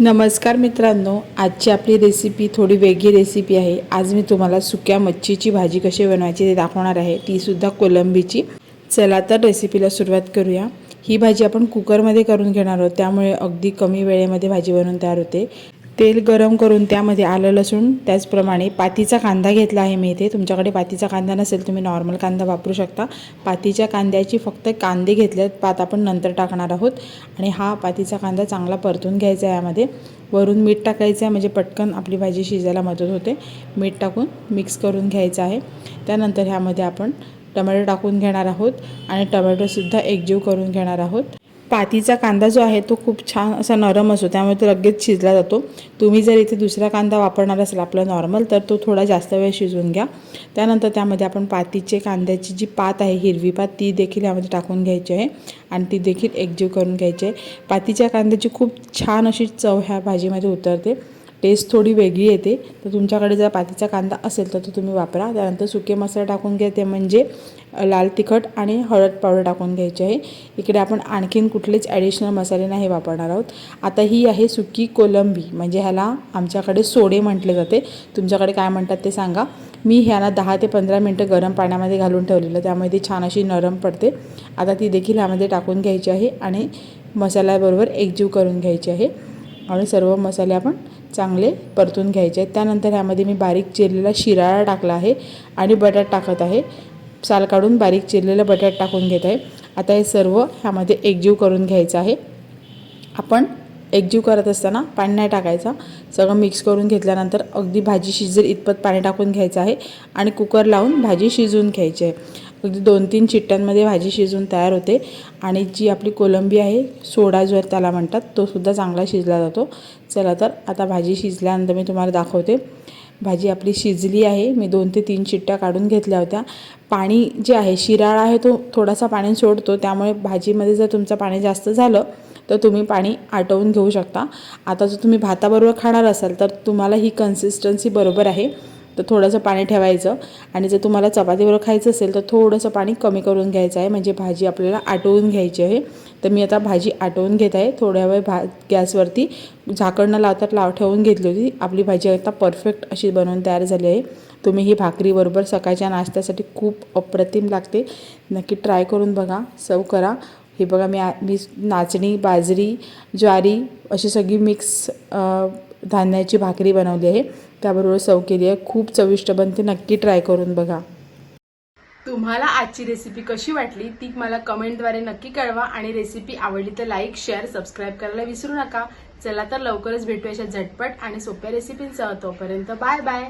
नमस्कार मित्रांनो आजची आपली रेसिपी थोडी वेगळी रेसिपी आहे. आज मी तुम्हाला सुक्या मच्छीची भाजी कशी बनवायची ते दाखवणार आहे. तीसुद्धा कोलंबीची. चला तर रेसिपीला सुरुवात करूया. ही भाजी आपण कुकरमध्ये करून घेणार आहोत. त्यामुळे अगदी कमी वेळेमध्ये भाजी बनवून तयार होते. तेल गरम करून त्यामध्ये आलं लसूण त्याचप्रमाणे पातीचा कांदा घेतला आहे मी इथे. तुमच्याकडे पातीचा कांदा नसेल तुम्ही नॉर्मल कांदा वापरू शकता. पातीच्या कांद्याची फक्त कांदे घेतलेत पात आपण नंतर टाकणार आहोत. आणि हा पातीचा कांदा चांगला परतून घ्यायचा आहे यामध्ये. वरून मीठ टाकायचं आहे म्हणजे पटकन आपली भाजी शिजायला मदत होते. मीठ टाकून मिक्स करून घ्यायचं आहे. त्यानंतर ह्यामध्ये आपण टमॅटो टाकून घेणार आहोत. आणि टमॅटोसुद्धा एकजीव करून घेणार आहोत. पातीचा कांदा जो आहे तो खूप छान असा नरम असतो त्यामुळे तो लगेच शिजला जातो. तुम्ही जर इथे दुसरा कांदा वापरणार असाल आपला नॉर्मल तर तो थोडा जास्त वेळ शिजवून घ्या. त्यानंतर त्यामध्ये आपण पातीचे कांद्याची जी पात आहे हिरवी पात ती देखील यामध्ये टाकून घ्यायची आहे आणि ती देखील एकजीव करून घ्यायची आहे. पातीच्या कांद्याची खूप छान अशी चव ह्या भाजीमध्ये उतरते. टेस्ट थोडी वेगळी येते. तर तुमच्याकडे जर पातीचा कांदा असेल तर तो तुम्ही वापरा. त्यानंतर सुके मसाले टाकून घ्या ते म्हणजे लाल तिखट आणि हळद पावडर टाकून घ्यायची आहे. इकडे आपण आणखीन कुठलेच ॲडिशनल मसाले नाही वापरणार आहोत. आता ही आहे सुकी कोलंबी. म्हणजे ह्याला आमच्याकडे सोडे म्हटले जाते. तुमच्याकडे काय म्हणतात ते सांगा. मी ह्याला दहा ते पंधरा मिनटं गरम पाण्यामध्ये घालून ठेवलेलं. त्यामुळे ती छान अशी नरम पडते. आता ती देखील ह्यामध्ये टाकून घ्यायची आहे आणि मसाल्याबरोबर एकजीव करून घ्यायची आहे. आणि सर्व मसाले आपण चांगले परतून घ्यायचे आहेत. त्यानंतर ह्यामध्ये मी बारीक चिरलेला शिराळा टाकला आहे आणि बटाट टाकत आहे. साल काढून बारीक चिरलेलं बटाट टाकून घेत आहे. आता हे सर्व ह्यामध्ये एकजीव करून घ्यायचं आहे. आपण एकजीव करत असताना पाणी नाही टाकायचा. सगळं मिक्स करून घेतल्यानंतर अगदी भाजी शिजेल इतपत पाणी टाकून घ्यायचं आहे आणि कुकर लावून भाजी शिजवून घ्यायची आहे. अगदी दोन तीन चिट्ट्यांमध्ये भाजी शिजून तयार होते. आणि जी आपली कोलंबी आहे सोडा जो त्याला म्हणतात तो सुद्धा चांगला शिजला जातो. चला तर आता भाजी शिजल्यानंतर मी तुम्हाला दाखवते. भाजी आपली शिजली आहे. मी दोन ते तीन चिट्ट्या काढून घेतल्या होत्या. पाणी जे आहे शिराळा आहे तो थोडासा पाणी सोडतो. त्यामुळे भाजीमध्ये जर तुमचं पाणी जास्त झालं तर तुम्ही पाणी आटवून घेऊ शकता. आता जर तुम्ही भाताबरोबर खाणार असाल तर तुम्हाला ही कन्सिस्टन्सी बरोबर आहे. तर थोडंसं पाणी ठेवायचं. आणि जर तुम्हाला चपातीबरोबर खायचं असेल तर थोडंसं पाणी कमी करून घ्यायचं आहे. म्हणजे भाजी आपल्याला आटवून घ्यायची आहे. तर मी आता भाजी आटवून घेत आहे. थोड्या वेळ भा गॅसवरती झाकण न लावता लाव ठेवून घेतली होती. आपली भाजी आता परफेक्ट अशी बनवून तयार झाली आहे. तुम्ही ही भाकरीबरोबर सकाळच्या नाश्त्यासाठी खूप अप्रतिम लागते. नक्की ट्राय करून बघा. सर्व करा. हे बघा मी आ मी नाचणी बाजरी ज्वारी अशी सगळी मिक्स धान्याची भाकरी बनवली आहे. त्याबरोबर सव केली आहे. खूप चविष्ट बनते. नक्की ट्राय करून बघा. तुम्हाला आजची रेसिपी कशी वाटली ती मला कमेंटद्वारे नक्की कळवा. आणि रेसिपी आवडली तर लाईक शेअर सबस्क्राईब करायला विसरू नका. चला तर लवकरच भेटू अशा झटपट आणि सोप्या रेसिपींसह तोपर्यंत बाय बाय